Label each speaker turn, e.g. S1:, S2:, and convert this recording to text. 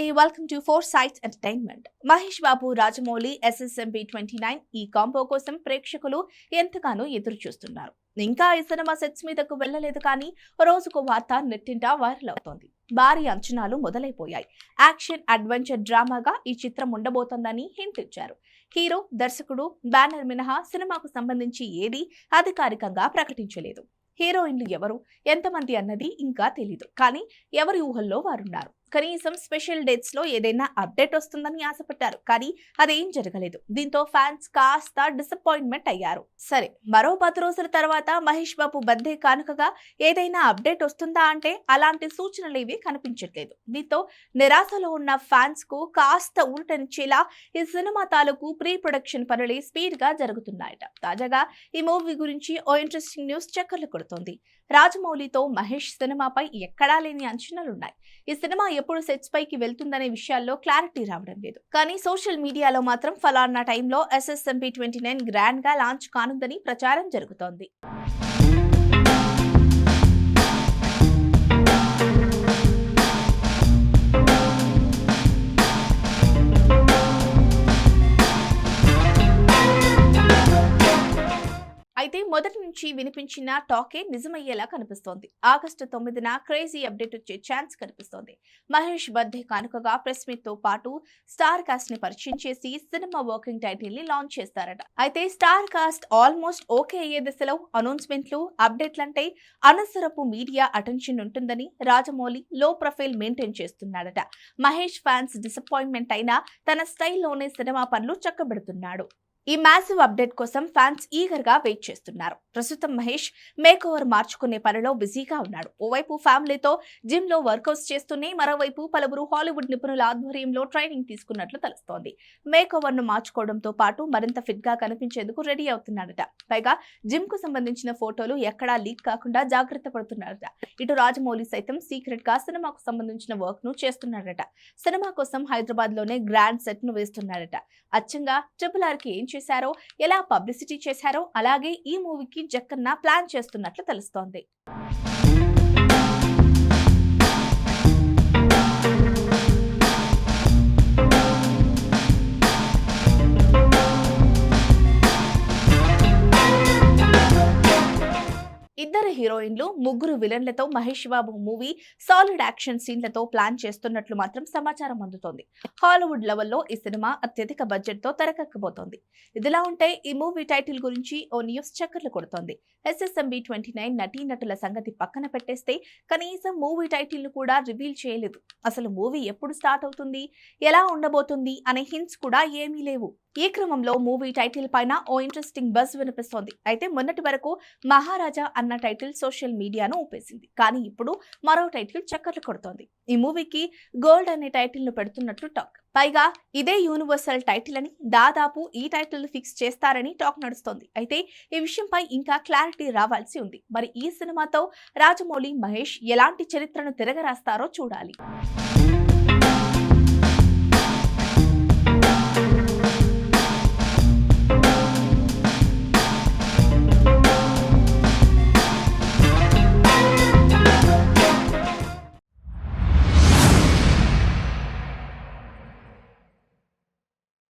S1: నమస్తే welcome to four sights entertainment Mahesh Babu Rajamouli SSMB twenty nine ఈ combo కోసం ప్రేక్షకులు ఎంతగానో ఎదురు చూస్తున్నారు ఇంకా ఈ సినిమా సెట్స్ మీదకు వెళ్ళలేదు కానీ రోజుకు వార్త నెట్టింటా వైరల్ అవుతోంది. భారీ అంచనాలు మొదలైపోయాయి. యాక్షన్ అడ్వెంచర్ డ్రామాగా ఈ చిత్రం ఉండబోతోందని హింట్ ఇచ్చారు. హీరో దర్శకుడు బ్యానర్ మినహా సినిమాకు సంబంధించి ఏదీ అధికారికంగా ప్రకటించలేదు. హీరోయిన్లు ఎవరు ఎంతమంది అన్నది ఇంకా తెలీదు. కానీ ఎవరి ఊహల్లో వారున్నారు? కనీసం స్పెషల్ డేట్స్లో ఏదైనా అప్డేట్ వస్తుందని ఆశపడ్డారు. కానీ అదేం జరగలేదు. దీంతో ఫ్యాన్స్ కాస్త డిసప్పాయింట్మెంట్ అయ్యారు. సరే మరో పది రోజుల తర్వాత మహేష్ బాబు బర్త్డే కానుకగా ఏదైనా అప్డేట్ వస్తుందా అంటే అలాంటి సూచనలు ఏవి కనిపించట్లేదు. దీంతో నిరాశలో ఉన్న ఫ్యాన్స్కు కాస్త ఊరటనిచ్చేలా ఈ సినిమా తాలూకు ప్రీ ప్రొడక్షన్ పనులు స్పీడ్గా జరుగుతున్నాయట. తాజాగా ఈ మూవీ గురించి ఓ ఇంట్రెస్టింగ్ న్యూస్ చక్కర్లు కొడుతోంది. రాజమౌళితో మహేష్ సినిమాపై ఎక్కడా లేని అంచనాలున్నాయి. ఈ సినిమా ఎప్పుడు సెట్స్ పైకి వెళ్తుందనే విషయాల్లో క్లారిటీ రావడం లేదు. కానీ సోషల్ మీడియాలో మాత్రం ఫలానా టైంలో ఎస్ఎస్ఎంపీ ట్వంటీ నైన్ గ్రాండ్గా లాంచ్ కానుందని ప్రచారం జరుగుతోంది. మొదటి నుంచి వినిపించిన టాకే నిజమయ్యేలా కనిపిస్తోంది. ఆగస్టు తొమ్మిదిన క్రేజీ అప్డేట్ వచ్చే ఛాన్స్ కనిపిస్తోంది. మహేష్ బర్త్డే కానుకగా ప్రెస్ మీట్తో పాటు స్టార్ కాస్ట్ని పరిచయం చేసి సినిమా వర్కింగ్ టైటిల్ని లాంచ్ చేస్తారట. అయితే స్టార్ కాస్ట్ ఆల్మోస్ట్ ఓకే అయ్యే దశలో అనౌన్స్మెంట్లు అప్డేట్లంటే అనవసరపు మీడియా అటెన్షన్ ఉంటుందని రాజమౌళి లో ప్రొఫైల్ మెయింటైన్ చేస్తున్నాడట. మహేష్ ఫ్యాన్స్ డిసప్పాయింట్మెంట్ అయినా తన స్టైల్లోనే సినిమా పనులు చక్కబెడుతున్నాడు. ఈ మ్యాసివ్ అప్డేట్ కోసం ఫ్యాన్స్ ఈగర్గా వెయిట్ చేస్తున్నారు. ప్రస్తుతం మహేష్ మేక్ ఓవర్ మార్చుకునే పనిలో బిజీగా ఉన్నాడు. ఓవైపు ఫ్యామిలీతో జిమ్లో వర్కౌట్స్ చేస్తూనే మరోవైపు పలువురు హాలీవుడ్ నిపుణుల ఆధ్వర్యంలో ట్రైనింగ్ తీసుకున్నట్లు తెలుస్తోంది. మేక్ ఓవర్ను మార్చుకోవడంతో పాటు మరింత ఫిట్గా కనిపించేందుకు రెడీ అవుతున్నాడట పైగా జిమ్కు సంబంధించిన ఫోటోలు ఎక్కడా లీక్ కాకుండా జాగ్రత్త పడుతున్నాడట ఇటు రాజమౌళి సైతం సీక్రెట్గా సినిమాకు సంబంధించిన వర్క్ను చేస్తున్నాడట సినిమా కోసం హైదరాబాద్లోనే గ్రాండ్ సెట్ను వేస్తున్నాడట అచ్చంగా ట్రిపుల్ ఆర్కి ఏం చేశారో ఎలా పబ్లిసిటీ చేశారో అలాగే ఈ మూవీకి జక్కన్న ప్లాన్ చేస్తున్నట్లు తెలుస్తోంది. హీరోయిన్లు ముగ్గురు విలన్లతో Mahesh Babu movie solid action సీన్లతో plan చేస్తున్నట్లు మాత్రం సమాచారం అందుతోంది. హాలీవుడ్ లెవెల్లో ఈ సినిమా అత్యధిక బడ్జెట్తో తెరకెక్కబోతోంది. ఇదిలా ఉంటే ఈ మూవీ టైటిల్ గురించి ఓ న్యూస్ చక్కర్లు కొడుతోంది. ఎస్ఎస్ఎంబి ట్వంటీ నైన్ నటీనటుల సంగతి పక్కన పెట్టేస్తే కనీసం మూవీ టైటిల్ను కూడా రివీల్ చేయలేదు. అసలు మూవీ ఎప్పుడు స్టార్ట్ అవుతుంది? ఎలా ఉండబోతుంది? అనే హింట్స్ కూడా ఏమీ లేవు. ఈ క్రమంలో మూవీ టైటిల్ పైన ఓ ఇంట్రెస్టింగ్ బజ్ వినిపిస్తోంది? అయితే మొన్నటి వరకు మహారాజా అన్న టైటిల్ సోషల్ మీడియాను ఊపేసింది. కానీ ఇప్పుడు మరో టైటిల్ చక్కర్లు కొడుతోంది. ఈ మూవీకి గోల్డ్ అనే టైటిల్ను పెడుతున్నట్లు టాక్. పైగా ఇదే యూనివర్సల్ టైటిల్ అని దాదాపు ఈ టైటిల్ ఫిక్స్ చేస్తారని టాక్ నడుస్తోంది. అయితే ఈ విషయంపై ఇంకా క్లారిటీ రావాల్సి ఉంది. మరి ఈ సినిమాతో రాజమౌళి మహేష్ ఎలాంటి చరిత్రను తిరగరాస్తారో చూడాలి.